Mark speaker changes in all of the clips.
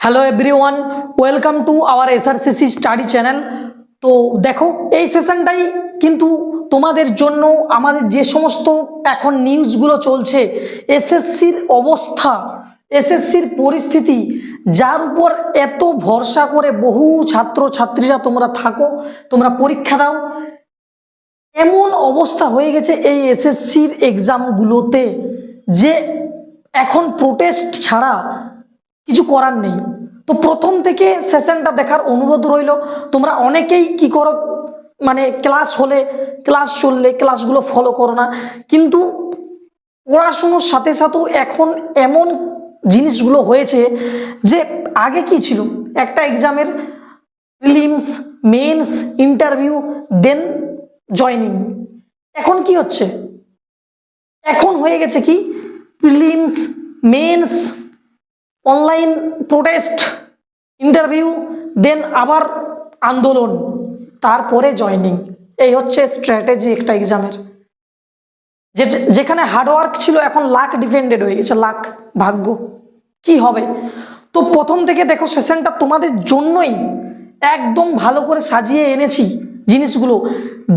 Speaker 1: Hello everyone welcome to our SRCC study channel তো দেখো, এই সেশনটাই কিন্তু তোমাদের জন্য আমাদের যে সমস্ত এখন নিউজগুলো চলছে এসএসসির অবস্থা এসএসসির পরিস্থিতি, যার উপর এত ভরসা করে বহু ছাত্র ছাত্রীরা তোমরা থাকো, তোমরা পরীক্ষা দাও, এমন অবস্থা হয়ে গেছে এই এসএসসির এক্সামগুলোতে যে এখন প্রোটেস্ট ছাড়া কিছু করার নেই। তো প্রথম থেকে সেশনটা দেখার অনুরোধ রইল, তোমরা অনেকেই কি করো মানে ক্লাস হলে ক্লাস চললে ক্লাসগুলো ফলো করো না। কিন্তু পড়াশুনোর সাথে সাথেও এখন এমন জিনিসগুলো হয়েছে যে আগে কি ছিল? একটা এক্সামের prelims mains interview then joining এখন কি হচ্ছে? এখন হয়ে গেছে কি? Prelims mains online protest interview then আবার আন্দোলন, তারপরে জয়নিং এই হচ্ছে স্ট্র্যাটেজি একটা এক্সামের যে যেখানে হার্ডওয়ার্ক ছিল, এখন লাক ডিপেন্ডেড হয়ে গেছে লাক ভাগ্য। কি হবে? তো প্রথম থেকে দেখো সেশনটা তোমাদের জন্যই একদম ভালো করে সাজিয়ে এনেছি জিনিসগুলো।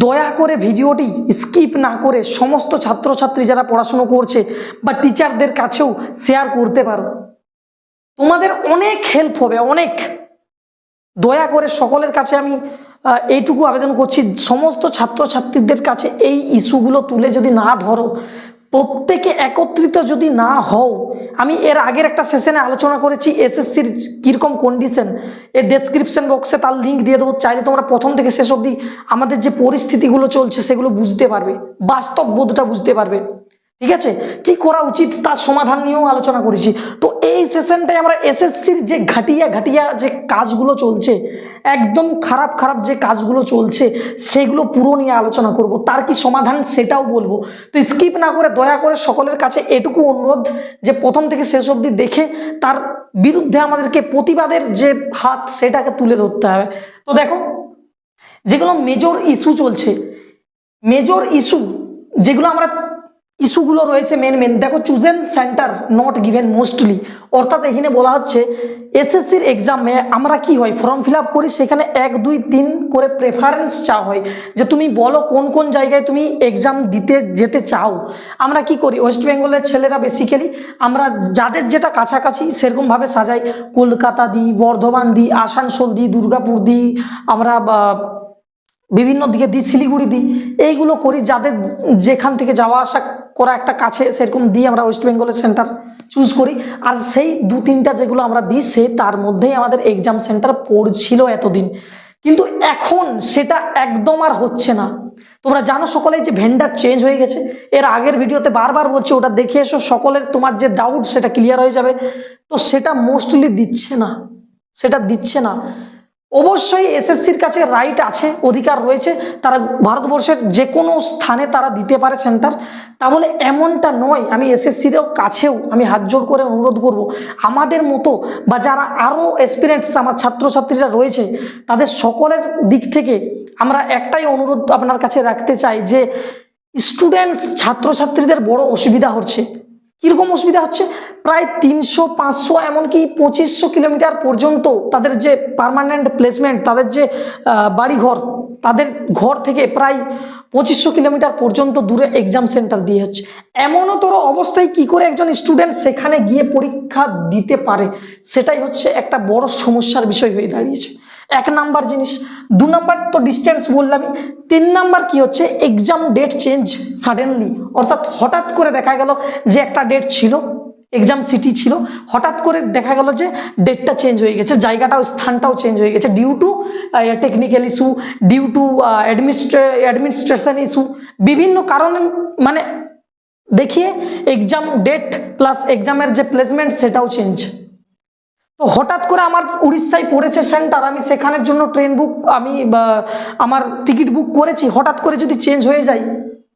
Speaker 1: দয়া করে ভিডিওটি স্কিপ না করে সমস্ত ছাত্রছাত্রী যারা পড়াশুনো করছে বা টিচারদের কাছেও শেয়ার করতে পারো। তোমাদের অনেক হেল্প হবে, অনেক। দয়া করে সকলের কাছে আমি এইটুকু আবেদন করছি, সমস্ত ছাত্রছাত্রীদের কাছে এই ইস্যুগুলো তুলে যদি না ধরো, প্রত্যেকে একত্রিত যদি না হও, আমি এর আগের একটা সেশনে আলোচনা করেছি, এসএসসির কীরকম কন্ডিশন এর ডেসক্রিপশন বক্সে তার লিঙ্ক দিয়ে দেবো, চাইলে তোমরা প্রথম থেকে শেষ অবধি আমাদের যে পরিস্থিতিগুলো চলছে সেগুলো বুঝতে পারবে বাস্তব বোধটা বুঝতে পারবে। ঠিক আছে? কি করা উচিত তার সমাধান নিয়েও আলোচনা করেছি। তো এই সেশনটাই আমরা এসএসসির যে ঘাটিয়া ঘাটিয়া যে কাজগুলো চলছে, একদম খারাপ খারাপ যে কাজগুলো চলছে, সেগুলো পুরো নিয়ে আলোচনা করব। তার কি সমাধান সেটাও বলব। তো স্কিপ না করে দয়া করে সকলের কাছে এটুকু অনুরোধ যে প্রথম থেকে শেষ অবধি দেখে তার বিরুদ্ধে আমাদেরকে প্রতিবাদের যে হাত সেটাকে তুলে ধরতে হবে। তো দেখো, যেগুলো মেজর ইস্যু চলছে মেজর ইস্যু যেগুলো আমরা ইস্যুগুলো রয়েছে মেন মেন দেখো chosen centre not given mostly অর্থাৎ এখানে বলা হচ্ছে, এসএসসির এক্সামে আমরা কি হয় ফর্ম ফিল করি, সেখানে এক, দুই, তিন করে প্রেফারেন্স চাওয়া হয়, যে তুমি বলো কোন কোন জায়গায় তুমি এক্সাম দিতে যেতে চাও। আমরা কি করি ওয়েস্ট বেঙ্গলের ছেলেরা বেসিক্যালি আমরা যাদের যেটা কাছাকাছি সেরকমভাবে সাজাই। কলকাতা দিই বর্ধমান দিই আসানসোল দিই দুর্গাপুর দিই আমরা বিভিন্ন দিকে দিই, শিলিগুড়ি দিই, এইগুলো করি, যাদের যেখান থেকে যাওয়া আসা করা একটা কাছে, সেরকম দিই আমরা ওয়েস্ট বেঙ্গলের সেন্টার চুজ করি। আর সেই দু তিনটা যেগুলো আমরা দিই, সে তার মধ্যেই আমাদের এক্সাম সেন্টার পড়ছিল এতদিন। কিন্তু এখন সেটা একদম আর হচ্ছে না। তোমরা জানো সকলেই যে ভেন্ডার চেঞ্জ হয়ে গেছে। এর আগের ভিডিওতে বারবার বলছি, ওটা দেখে এসো, সকলের তোমার যে ডাউট সেটা ক্লিয়ার হয়ে যাবে। তো সেটা মোস্টলি দিচ্ছে না। সেটা দিচ্ছে না। অবশ্যই এসএসসির কাছে রাইট আছে, অধিকার রয়েছে। তারা ভারতবর্ষের যে কোনো স্থানে তারা দিতে পারে সেন্টার তা বলে এমনটা নয়, আমি এসএসসির কাছেও আমি হাত জোর করে অনুরোধ করব, আমাদের মতো বা যারা আরও এক্সপিরিয়েন্স আমার ছাত্রছাত্রীরা রয়েছে, তাদের সকলের দিক থেকে আমরা একটাই অনুরোধ আপনার কাছে রাখতে চাই যে স্টুডেন্টস ছাত্রছাত্রীদের বড় অসুবিধা হচ্ছে। কীরকম অসুবিধা হচ্ছে? প্রায় তিনশো, পাঁচশো, এমনকি পঁচিশশো কিলোমিটার পর্যন্ত তাদের যে পার্মানেন্ট প্লেসমেন্ট তাদের যে বাড়িঘর, তাদের ঘর থেকে প্রায় পঁচিশশো কিলোমিটার পর্যন্ত দূরে এক্সাম সেন্টার দিয়ে হচ্ছে। এমনও তোর অবস্থায় কি করে একজন স্টুডেন্ট সেখানে গিয়ে পরীক্ষা দিতে পারে? সেটাই হচ্ছে একটা বড় সমস্যার বিষয় হয়ে দাঁড়িয়েছে। এক নাম্বার জিনিস, দু নাম্বার তো ডিস্টেন্স বললামই তিন নাম্বার কি হচ্ছে এক্সাম ডেট চেঞ্জ সাডেনলি অর্থাৎ হঠাৎ করে দেখা গেল যে একটা ডেট ছিল এক্সাম সিটি ছিল। হঠাৎ করে দেখা গেল যে ডেটটা চেঞ্জ হয়ে গেছে, জায়গাটাও, স্থানটাও চেঞ্জ হয়ে গেছে due to technical issue due to administration issue বিভিন্ন কারণে মানে দেখিয়ে এক্সাম ডেট প্লাস এক্সামের যে প্লেসমেন্ট সেটাও চেঞ্জ তো হঠাৎ করে আমার উড়িষ্যায় পড়েছে সেন্টার আমি সেখানের জন্য ট্রেন বুক আমি আমার টিকিট বুক করেছি। হঠাৎ করে যদি চেঞ্জ হয়ে যায়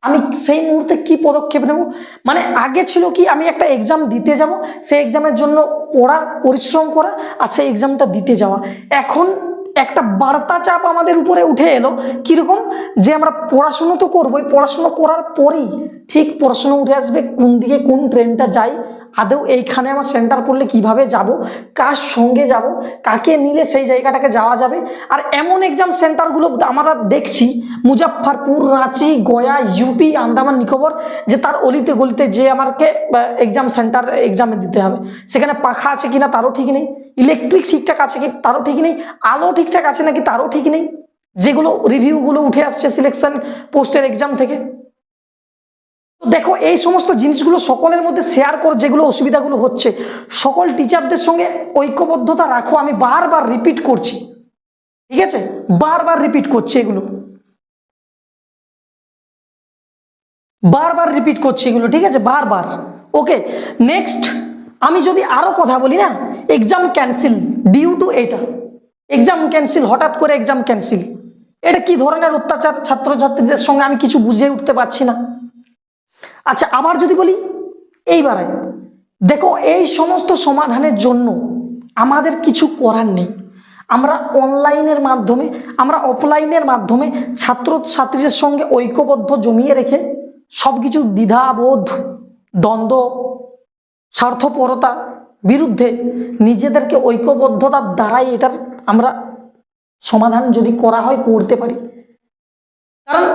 Speaker 1: আমি সেই মুহূর্তে কি পদক্ষেপ নেব? মানে আগে ছিল কি আমি একটা এক্সাম দিতে যাব, সেই এক্সামের জন্য পড়া, পরিশ্রম করা আর সেই এক্সামটা দিতে যাওয়া। এখন একটা বার্তা চাপ আমাদের উপরে উঠে এলো, কীরকম? যে আমরা পড়াশুনো তো করবোই, পড়াশুনো করার পরেই ঠিক পড়াশুনো উঠে আসবে, কোন দিকে কোন ট্রেনটা যায় আদৌ এইখানে আমার সেন্টার পড়লে কীভাবে যাব? কার সঙ্গে যাব? কাকে নিলে সেই জায়গাটাকে যাওয়া যাবে? আর এমন এক্সাম সেন্টারগুলো আমরা দেখছি মুজাফরপুর রাঁচি, গয়া ইউপি আন্দামান, নিকোবর, যে তার অলিতে গলিতে যে আমাকে এক্সাম সেন্টার এক্সামে দিতে হবে। সেখানে পাখা আছে কিনা তারও ঠিক নেই। ইলেকট্রিক ঠিকঠাক আছে কি তারও ঠিক নেই। আলো ঠিকঠাক আছে নাকি তারও ঠিক নেই। যেগুলো রিভিউগুলো উঠে আসছে সিলেকশন পোস্টের এক্সাম থেকে। দেখো, এই সমস্ত জিনিসগুলো সকলের মধ্যে শেয়ার কর, যেগুলো অসুবিধাগুলো হচ্ছে। সকল টিচারদের সঙ্গে ঐক্যবদ্ধতা রাখো, আমি বারবার রিপিট করছি। ঠিক আছে? বারবার রিপিট করছি এগুলো। বারবার রিপিট করছি এগুলো, ঠিক আছে? বারবার। ওকে নেক্সট আমি যদি আরও কথা বলি না এক্সাম ক্যান্সেল ডিউ টু এটা। এক্সাম ক্যান্সেল হঠাৎ করে এক্সাম ক্যান্সেল এটা কি ধরনের অত্যাচার? ছাত্রছাত্রীদের সঙ্গে আমি কিছু বুঝে উঠতে পারছি না। আচ্ছা আবার যদি বলি, এইবারে, দেখো, এই সমস্ত সমাধানের জন্য আমাদের কিছু করার নেই। আমরা অনলাইনের মাধ্যমে, আমরা অফলাইনের মাধ্যমে ছাত্রছাত্রীদের সঙ্গে ঐক্যবদ্ধ জমিয়ে রেখে সব কিছু দ্বিধাবোধ, দ্বন্দ্ব, স্বার্থপরতা বিরুদ্ধে নিজেদেরকে ঐক্যবদ্ধতার দ্বারাই এটার আমরা সমাধান যদি করা হয়, করতে পারি। কারণ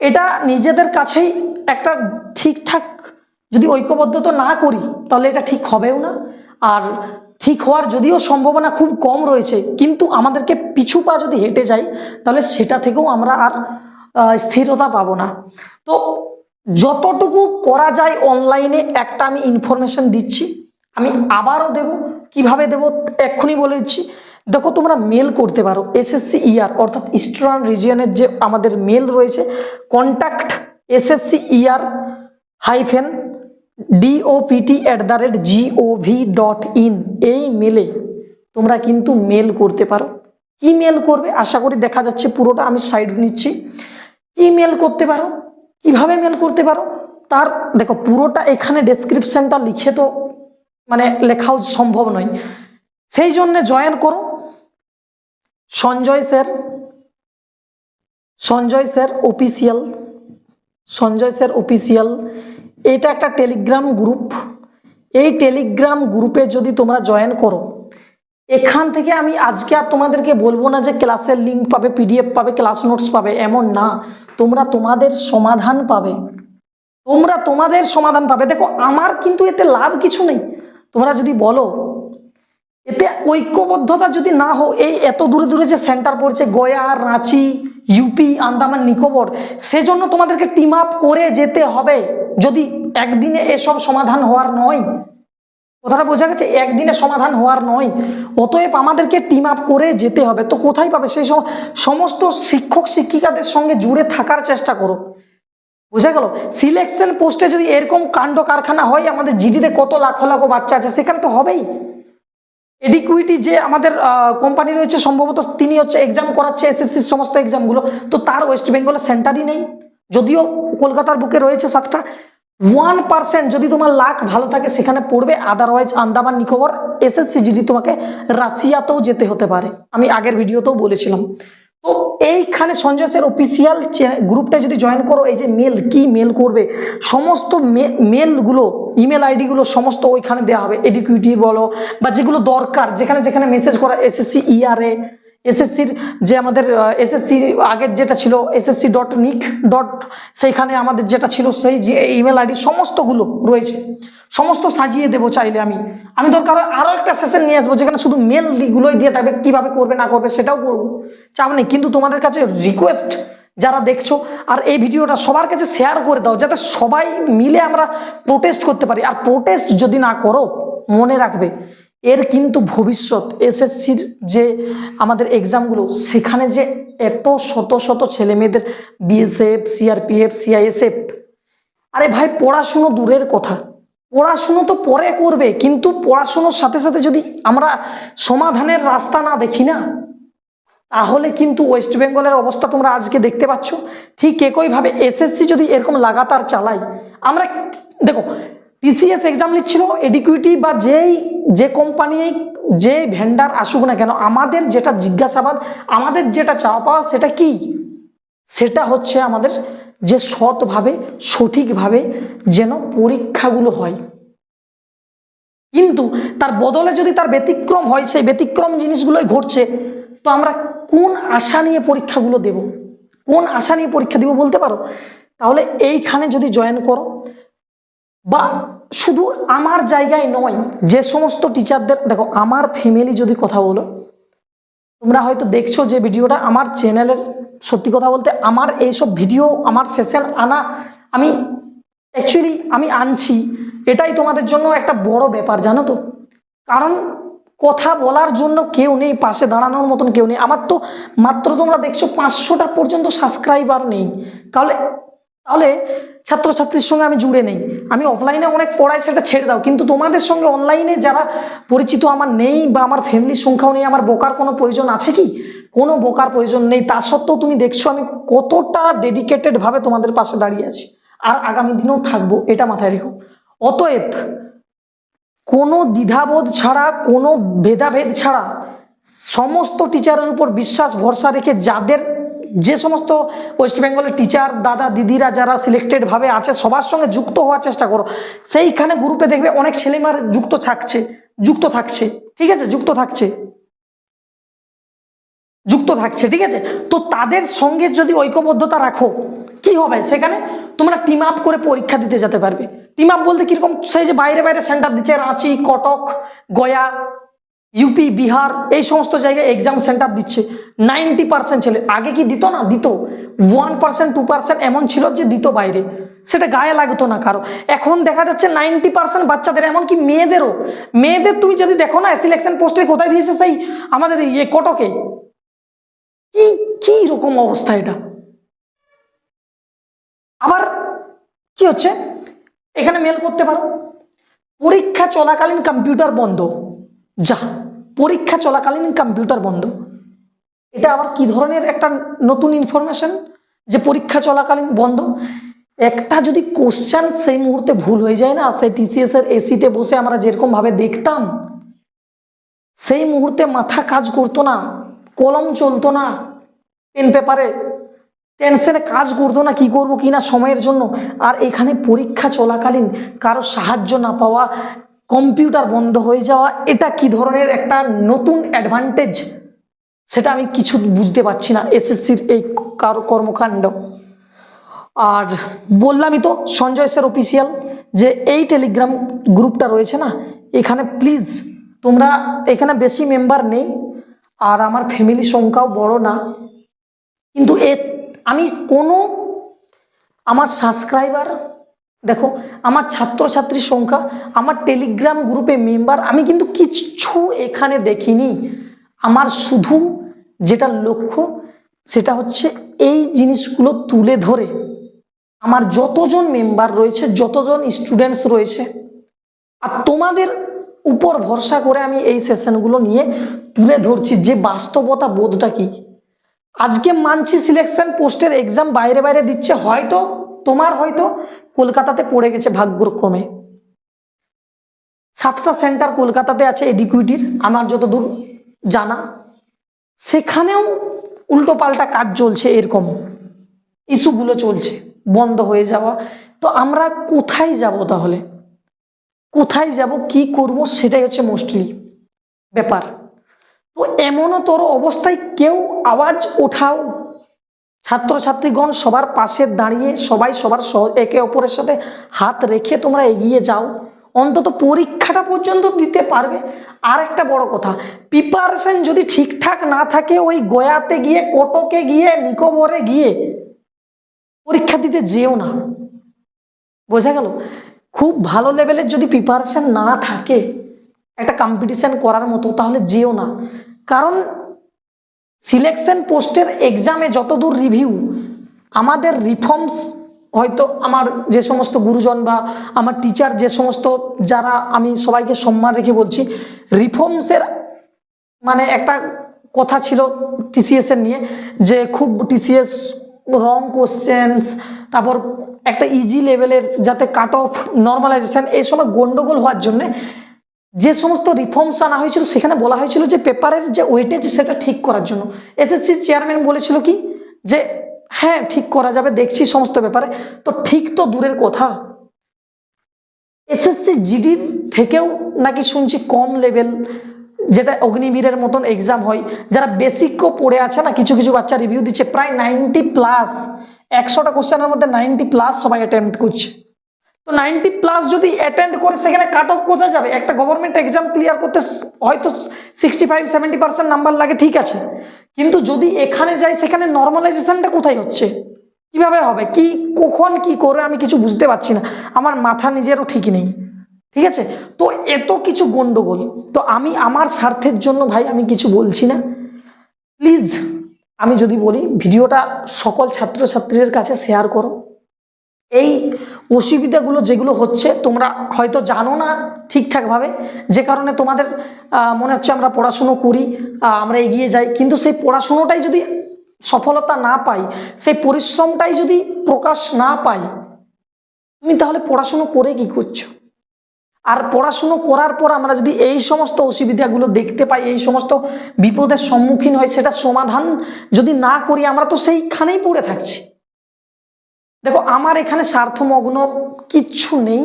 Speaker 1: এটা নিজেদের কাছেই একটা ঠিকঠাক যদি ঐক্যবদ্ধতা না করি, তাহলে এটা ঠিক হবেও না। আর ঠিক হওয়ার যদিও সম্ভাবনা খুব কম রয়েছে, কিন্তু আমাদেরকে পিছু পা যদি হেঁটে যাই, তাহলে সেটা থেকেও আমরা আর স্থিরতা পাবো না। তো যতটুকু করা যায় অনলাইনে একটা আমি ইনফরমেশন দিচ্ছি, আমি আবারও দেব। কীভাবে দেব? এক্ষুনি বলে দিচ্ছি। দেখো, তোমরা মেল করতে পারো এসএসসি ইয়ার অর্থাৎ ইস্টার্ন রিজিয়নের যে আমাদের মেল রয়েছে contact SSC year hyphen DOPT at the rate gov dot in এই মেলে তোমরা কিন্তু মেল করতে পারো। কি মেল করবে? আশা করি দেখা যাচ্ছে পুরোটা আমি সাইড নিচ্ছি। কি মেল করতে পারো? কীভাবে মেল করতে পারো? তার দেখো পুরোটা এখানে ডেসক্রিপশনটা লিখে তো মানে লেখাও সম্ভব নয়। সেই জন্য জয়েন করো। Sanjay sir Sanjay sir official Sanjay sir official এটা একটা টেলিগ্রাম গ্রুপ এই টেলিগ্রাম গ্রুপে যদি তোমরা জয়েন করো, এখান থেকে আমি আজকে আর তোমাদেরকে বলব না যে ক্লাসের লিঙ্ক পাবে পিডিএফ পাবে ক্লাস নোটস পাবে, এমন না। তোমরা তোমাদের সমাধান পাবে। তোমরা তোমাদের সমাধান পাবে। দেখো, আমার কিন্তু এতে লাভ কিছু নেই। তোমরা যদি বলো, এতে ঐক্যবদ্ধতা যদি না হো এই এত দূরে দূরে যে সেন্টার পড়ছে, গয়া, রাঁচি ইউপি আন্দামান, নিকোবর, সেজন্য তোমাদেরকে টিম আপ করে যেতে হবে। যদি একদিনে এসব সমাধান হওয়ার নয়, কথাটা বোঝা গেছে, একদিনে সমাধান হওয়ার নয়, অতএব আমাদেরকে টিম আপ করে যেতে হবে। তো কোথায় পাবে? সেই সম- সমস্ত শিক্ষক, শিক্ষিকাদের সঙ্গে জুড়ে থাকার চেষ্টা করো। বুঝা গেল? সিলেকশন পোস্টে যদি এরকম কাণ্ড কারখানা হয়, আমাদের জিডিতে কত লাখ লাখ বাচ্চা আছে, সেখানে তো হবেই। এডিকুইটি যে আমাদের কোম্পানি রয়েছে, সম্ভবত তিনি হচ্ছে এক্সাম করাচ্ছে এসএসসির সমস্ত এক্সামগুলো তো তার ওয়েস্ট বেঙ্গলে সেন্টারই নেই। যদিও কলকাতার বুকে রয়েছে সাতটা ওয়ান পার্সেন্ট যদি তোমার লাখ ভালো থাকে, সেখানে পড়বে আদারওয়াইজ আন্দামান নিকোবর এসএসসি যদি তোমাকে রাশিয়াতেও যেতে হতে পারে। আমি আগের ভিডিওতেও বলেছিলাম। তো এইখানে সঞ্জয় স্যার অফিসিয়াল গ্রুপটা যদি জয়েন করো, এই যে মেল কি মেল করবে, সমস্ত মেলগুলো ইমেল আইডিগুলো সমস্ত ওইখানে দেওয়া হবে এডিকুইটি বলো, বা যেগুলো দরকার, যেখানে যেখানে মেসেজ করা এসএসসি ইআরএ এসএসসির যে আমাদের এসএসসি আগের যেটা ছিল এসএসসি ডট নিক ডট সেইখানে আমাদের যেটা ছিল, সেই যে ইমেল আইডি সমস্তগুলো রয়েছে। সমস্ত সাজিয়ে দেবো চাইলে আমি। আমি দরকার আরও একটা সেশন নিয়ে আসব যেখানে শুধু মেল দিগুলোই দিয়ে থাকবে, কীভাবে করবে, না করবে সেটাও করব। চাপ নেই, কিন্তু তোমাদের কাছে রিকোয়েস্ট যারা দেখছ, আর এই ভিডিওটা সবার কাছে শেয়ার করে দাও, যাতে সবাই মিলে আমরা প্রোটেস্ট করতে পারি। আর প্রোটেস্ট যদি না করো, মনে রাখবে, এর কিন্তু ভবিষ্যৎ। এসএসসির যে আমাদের এক্সামগুলো সেখানে যে এত শত শত ছেলে মেয়েদের বিএসএফ সিআরপিএফ সিআইএসএফ আরে ভাই, পড়াশুনো দূরের কথা। পড়াশুনো তো পরে করবে, কিন্তু পড়াশুনোর সাথে সাথে যদি আমরা সমাধানের রাস্তা না দেখি না, তাহলে কিন্তু ওয়েস্ট বেঙ্গলের অবস্থা তোমরা আজকে দেখতে পাচ্ছ। ঠিক একইভাবে এসএসসি যদি এরকম লাগাতার চালাই আমরা দেখো, টিসিএস এক্সাম নিচ্ছিল, এডিকুইটি বা যেই, যে কোম্পানি যে ভেন্ডার আসুক না কেন, আমাদের যেটা জিজ্ঞাসাবাদ, আমাদের যেটা চাওয়া পাওয়া সেটা কি? সেটা হচ্ছে আমাদের যে সৎভাবে, সঠিকভাবে যেন পরীক্ষাগুলো হয়। কিন্তু তার বদলে যদি তার ব্যতিক্রম হয়, সেই ব্যতিক্রম জিনিসগুলোই ঘটছে, তো আমরা কোন আশা নিয়ে পরীক্ষাগুলো দেব? কোন আশা নিয়ে পরীক্ষা দিব বলতে পারো? তাহলে এইখানে যদি জয়েন করো, বা শুধু আমার জায়গায় নয়, যে সমস্ত টিচারদের দেখো, আমার ফ্যামিলি যদি কথা বলো তোমরা হয়তো দেখছ যে ভিডিওটা আমার চ্যানেলের সত্যি কথা বলতে আমার এইসব ভিডিও আমার সেশন আনা আমি অ্যাকচুয়ালি আমি আনছি। এটাই তোমাদের জন্য একটা বড় ব্যাপার, জানো তো? কারণ কথা বলার জন্য কেউ নেই, পাশে দাঁড়ানোর মতন কেউ নেই। আমার তো মাত্র তোমরা দেখছ পাঁচশোটা পর্যন্ত সাবস্ক্রাইবার নেই। তাহলে তাহলে ছাত্রছাত্রীর সঙ্গে আমি জুড়ে নেই। আমি অফলাইনে অনেক পড়াই, সেটা ছেড়ে দাও। কিন্তু তোমাদের সঙ্গে অনলাইনে যারা পরিচিত আমার নেই বা আমার ফ্যামিলির সংখ্যাও নেই, আমার বোকার কোনো প্রয়োজন আছে কি? কোনো বোকার প্রয়োজন নেই। তা সত্ত্বেও তুমি দেখছ আমি কতটা ডেডিকেটেডভাবে তোমাদের পাশে দাঁড়িয়ে আছি। আর আগামী দিনেও থাকব, এটা মাথায় রেখো। অতএব কোনো দ্বিধাবোধ ছাড়া, কোনো ভেদাভেদ ছাড়া সমস্ত টিচারের উপর বিশ্বাস, ভরসা রেখে যাদের যে সমস্ত ওয়েস্ট বেঙ্গলের টিচার দাদা, দিদিরা যারা সিলেক্টেড ভাবে আছে, সবার সঙ্গে যুক্ত হওয়ার চেষ্টা করো। সেইখানে গ্রুপে দেখবে অনেক ছেলেমার যুক্ত থাকছে যুক্ত থাকছে, ঠিক আছে? যুক্ত থাকছে। যুক্ত থাকছে, ঠিক আছে? তো তাদের সঙ্গে যদি ঐক্যবদ্ধতা রাখো, কি হবে? সেখানে তোমরা টিম আপ করে পরীক্ষা দিতে যেতে পারবে। টিম আপ বলতে কীরকম? সেই যে বাইরে বাইরে সেন্টার দিচ্ছে, রাঁচি, কটক, গয়া ইউপি বিহার এই সমস্ত জায়গায় এক্সাম সেন্টার দিচ্ছে। নাইনটি পার্সেন্ট ছেলে। আগে কি দিত না? দিত। ওয়ান পার্সেন্ট টু পার্সেন্ট এমন ছিল যে দিত বাইরে। সেটা গায়ে লাগতো না কারও। এখন দেখা যাচ্ছে নাইনটি পার্সেন্ট বাচ্চাদের, এমনকি মেয়েদেরও। মেয়েদের তুমি যদি দেখো না সিলেকশন পোস্টে কোথায় দিয়েছে সেই আমাদের ইয়ে কটকে? কি কি রকম অবস্থা এটা? আবার কি হচ্ছে? এখানে মেল করতে পারো। পরীক্ষা চলাকালীন কম্পিউটার বন্ধ। যা। পরীক্ষা চলাকালীন কম্পিউটার বন্ধ। এটা আবার কি ধরনের একটা নতুন ইনফরমেশন যে পরীক্ষা চলাকালীন বন্ধ। একটা যদি কোশ্চেন সেই মুহূর্তে ভুল হয়ে যায় না, সেই টিসিএস এর এসিতে বসে আমরা যেরকম ভাবে দেখতাম, সেই মুহূর্তে মাথা কাজ করতো না, কলম চলতো না পেন পেপারে টেনশনে কাজ করতো না, কি করব, কি না সময়ের জন্য। আর এখানে পরীক্ষা চলাকালীন কারও সাহায্য না পাওয়া কম্পিউটার বন্ধ হয়ে যাওয়া, এটা কি ধরনের একটা নতুন অ্যাডভান্টেজ সেটা আমি কিছু বুঝতে পারছি না, এসএসসির এই কার, কর্মকাণ্ড। আর বললামই তো, সঞ্জয় স্যার অফিসিয়াল যে এই টেলিগ্রাম গ্রুপটা রয়েছে না, এখানে প্লিজ তোমরা এখানে বেশি মেম্বার নেই, আর আমার ফ্যামিলি সংখ্যাও বড় না। কিন্তু এ, আমি কোনো, আমার সাবস্ক্রাইবার দেখো, আমার ছাত্রছাত্রীর সংখ্যা, আমার টেলিগ্রাম গ্রুপে মেম্বার আমি কিন্তু কিচ্ছু এখানে দেখিনি। আমার শুধু যেটা লক্ষ্য, সেটা হচ্ছে এই জিনিসগুলো তুলে ধরে। আমার যতজন মেম্বার রয়েছে, যতজন স্টুডেন্টস রয়েছে, আর তোমাদের উপর ভরসা করে আমি এই সেশনগুলো নিয়ে তুলে ধরছি। যে বাস্তবতা বোধটা কি? আজকে মানছি সিলেকশন পোস্টের এক্সাম বাইরে বাইরে দিচ্ছে, হয়তো, তোমার হয়তো কলকাতাতে পড়ে গেছে ভাগ্যক্রমে। সাতটা সেন্টার কলকাতাতে আছে এডিকুইটির, আমার যতদূর জানা। সেখানেও উল্টো পাল্টা কাজ চলছে এরকম। ইস্যুগুলো চলছে, বন্ধ হয়ে যাওয়া। তো আমরা কোথায় যাব তাহলে? কোথায় যাব, কি করব, সেটাই হচ্ছে মোস্টলি ব্যাপার। তো এমনও তোর অবস্থায় কেউ আওয়াজ ওঠাও ছাত্রছাত্রীগণ সবার পাশে দাঁড়িয়ে সবাই সবার একে অপরের সাথে হাত রেখে তোমরা এগিয়ে যাও। অন্তত পরীক্ষাটা পর্যন্ত দিতে পারবে। আর একটা বড় কথা প্রিপারেশন যদি ঠিকঠাক না থাকে, ওই গয়াতে গিয়ে, কটকে গিয়ে, নিকোবরে গিয়ে পরীক্ষা দিতে যেও না। বোঝা গেল? খুব ভালো লেভেলের যদি প্রিপারেশন না থাকে, একটা কম্পিটিশন করার মতো, তাহলে যেও না। কারণ সিলেকশন পোস্টের এক্সামে যতদূর রিভিউ আমাদের রিফর্মস হয়তো আমার যে সমস্ত গুরুজন বা আমার টিচার যে সমস্ত যারা আমি সবাইকে সম্মান রেখে বলছি রিফর্মসের মানে একটা কথা ছিল টিসিএস এর নিয়ে, যে খুব টিসিএস রং কোশ্চেন্স তারপর একটা ইজি লেভেলের যাতে কাট অফ নর্মালাইজেশন এই সময় গন্ডগোল হওয়ার জন্যে যে সমস্ত রিফর্মস আনা হয়েছিল, সেখানে বলা হয়েছিল যে পেপারের যে ওয়েটেজ সেটা ঠিক করার জন্য। এসএসসির চেয়ারম্যান বলেছিল কি? যে হ্যাঁ ঠিক করা যাবে, দেখছি সমস্ত ব্যাপারে। তো ঠিক তো দূরের কথা। এসএসসি জিডির থেকেও নাকি শুনছি কম লেভেল যেটা অগ্নিবীরের মতন এক্সাম হয়। যারা বেসিকও পড়ে আছে না, কিছু কিছু বাচ্চা রিভিউ দিচ্ছে, প্রায় নাইনটি প্লাস একশোটা কোশ্চেনের মধ্যে নাইনটি প্লাস সবাই অ্যাটেম্প করছে। তো নাইনটি প্লাস যদি অ্যাটেন্ড করে, সেখানে কাট অফ কোথায় যাবে? একটা গভর্নমেন্ট এক্সাম ক্লিয়ার করতে হয়তো sixty five seventy percent number লাগে, ঠিক আছে। কিন্তু যদি এখানে যাই, সেখানে নর্মালাইজেশনটা কোথায় হচ্ছে? কীভাবে হবে? কি, কখন, কি করে, আমি কিছু বুঝতে পারছি না। আমার মাথা নিজেরও ঠিক নেই। ঠিক আছে? তো এত কিছু গন্ডগোল। তো আমি আমার স্বার্থের জন্য ভাই, আমি কিছু বলছি না। প্লিজ, আমি যদি বলি, ভিডিওটা সকল ছাত্রছাত্রীদের কাছে শেয়ার করো। এই অসুবিধাগুলো যেগুলো হচ্ছে তোমরা হয়তো জানো না ঠিকঠাকভাবে, যে কারণে তোমাদের মনে হচ্ছে আমরা পড়াশুনো করি আমরা এগিয়ে যাই। কিন্তু সেই পড়াশুনোটাই যদি সফলতা না পাই, সেই পরিশ্রমটাই যদি প্রকাশ না পাই, তুমি তাহলে পড়াশুনো করে কি করছ? আর পড়াশুনো করার পর আমরা যদি এই সমস্ত অসুবিধাগুলো দেখতে পাই, এই সমস্ত বিপদের সম্মুখীন হয় সেটা সমাধান যদি না করি, আমরা তো সেইখানেই পড়ে থাকছি। দেখো, আমার এখানে স্বার্থমগ্ন কিচ্ছু নেই।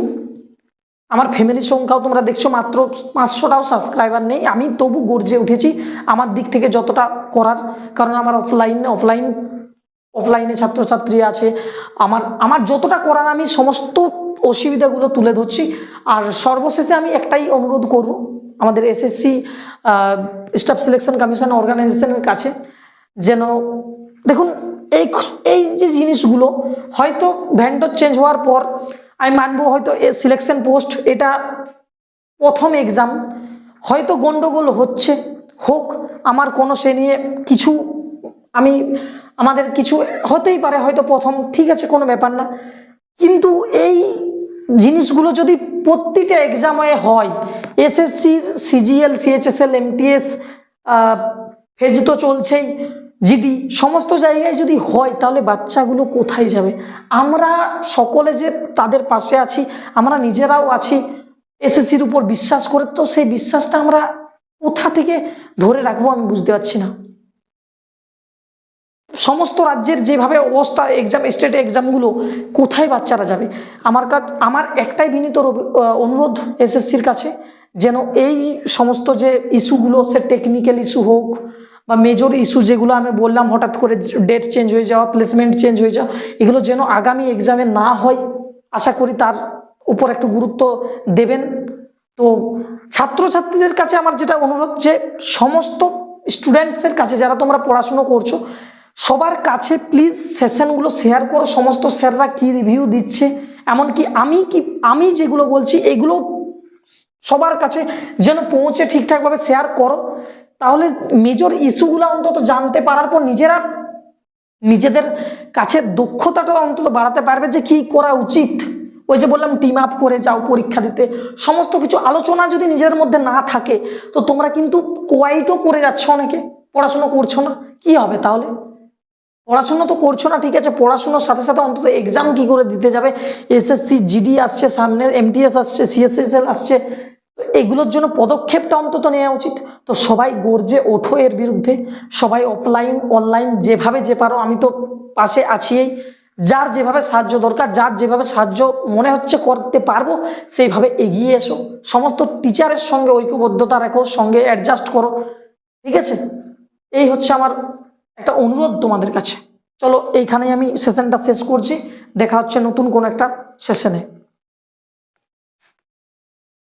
Speaker 1: আমার ফ্যামিলির সংখ্যাও তোমরা দেখছ মাত্র পাঁচশোটাও সাবস্ক্রাইবার নেই। আমি তবু গর্জে উঠেছি আমার দিক থেকে যতটা করার, কারণ আমার অফলাইন অফলাইন অফলাইনে ছাত্রছাত্রী আছে। আমার আমার যতটা করার আমি সমস্ত অসুবিধাগুলো তুলে ধরছি। আর সর্বশেষে আমি একটাই অনুরোধ করব, আমাদের এসএসসি স্টাফ সিলেকশন কমিশন অর্গানাইজেশনের কাছে যেন, দেখুন, এই যে জিনিসগুলো হয়তো ভ্যান্ডর চেঞ্জ হওয়ার পর, আমি মানবো হয়তো সিলেকশন পোস্ট এটা প্রথম এক্সাম হয়তো গন্ডগোল হচ্ছে, হোক আমার কোনো সে নিয়ে কিছু, আমি আমাদের কিছু হতেই পারে হয়তো প্রথম, ঠিক আছে কোনো ব্যাপার না। কিন্তু এই জিনিসগুলো যদি প্রতিটা এক্সামে হয় এসএসসির সিজিএল সিএইচএসএল এমটিএস ফেজ তো চলছেই। জিডি সমস্ত জায়গায় যদি হয়, তাহলে বাচ্চাগুলো কোথায় যাবে? আমরা সকলে যে তাদের পাশে আছি, আমরা নিজেরাও আছি এসএসসির উপর বিশ্বাস করে, তো সেই বিশ্বাসটা আমরা কোথা থেকে ধরে রাখব আমি বুঝতে পারছি না। সমস্ত রাজ্যের যেভাবে অবস্থা এক্সাম স্টেট এক্সামগুলো কোথায় বাচ্চারা যাবে? আমার কাছ আমার একটাই বিনীত অনুরোধ এসএসসির কাছে, যেন এই সমস্ত যে ইস্যুগুলো সে টেকনিক্যাল ইস্যু হোক বা মেজর ইস্যু যেগুলো আমি বললাম, হঠাৎ করে ডেট চেঞ্জ হয়ে যাওয়া প্লেসমেন্ট চেঞ্জ হয়ে যাওয়া, এগুলো যেন আগামী এক্সামে না হয়, আশা করি তার উপর একটু গুরুত্ব দেবেন। তো ছাত্রছাত্রীদের কাছে আমার যেটা অনুরোধ যে সমস্ত স্টুডেন্টসের কাছে যারা তোমরা পড়াশুনো করছ, সবার কাছে প্লিজ সেশনগুলো শেয়ার করো, সমস্ত স্যাররা কি রিভিউ দিচ্ছে, এমনকি আমি কি, আমি যেগুলো বলছি, এগুলো সবার কাছে যেন পৌঁছে ঠিকঠাকভাবে শেয়ার করো। তাহলে মেজর ইস্যুগুলো অন্তত জানতে পারার পর নিজেরা নিজেদের কাছে দক্ষতাটা অন্তত বাড়াতে পারবে যে কি করা উচিত। ওই যে বললাম টিম আপ করে যাও, পরীক্ষা দিতে। সমস্ত কিছু আলোচনা যদি নিজের মধ্যে না থাকে, তো তোমরা কিন্তু কোয়াইটও করে যাচ্ছ অনেকে। পড়াশুনো করছ না, কি হবে তাহলে? পড়াশুনো তো করছ না, ঠিক আছে, পড়াশুনোর সাথে সাথে অন্তত এক্সাম কি করে দিতে যাবে? এসএসসি জিডি আসছে, সামনে এমটিএস আসছে সিএসএসএল আসছে। এগুলোর জন্য পদক্ষেপটা অন্তত নেওয়া উচিত। তো সবাই গর্জে ওঠো এর বিরুদ্ধে, সবাই অফলাইন অনলাইন যেভাবে যে পারো, আমি তো পাশে আছিই। যার যেভাবে সাহায্য দরকার, যার যেভাবে সাহায্য মনে হচ্ছে করতে পারব, সেইভাবে এগিয়ে এসো। সমস্ত টিচারের সঙ্গে ঐক্যবদ্ধতা রেখো, সঙ্গে অ্যাডজাস্ট করো। ঠিক আছে? এই হচ্ছে আমার একটা অনুরোধ তোমাদের কাছে। চলো, এইখানেই আমি সেশনটা শেষ করছি। দেখা হচ্ছে নতুন কোন একটা সেশনে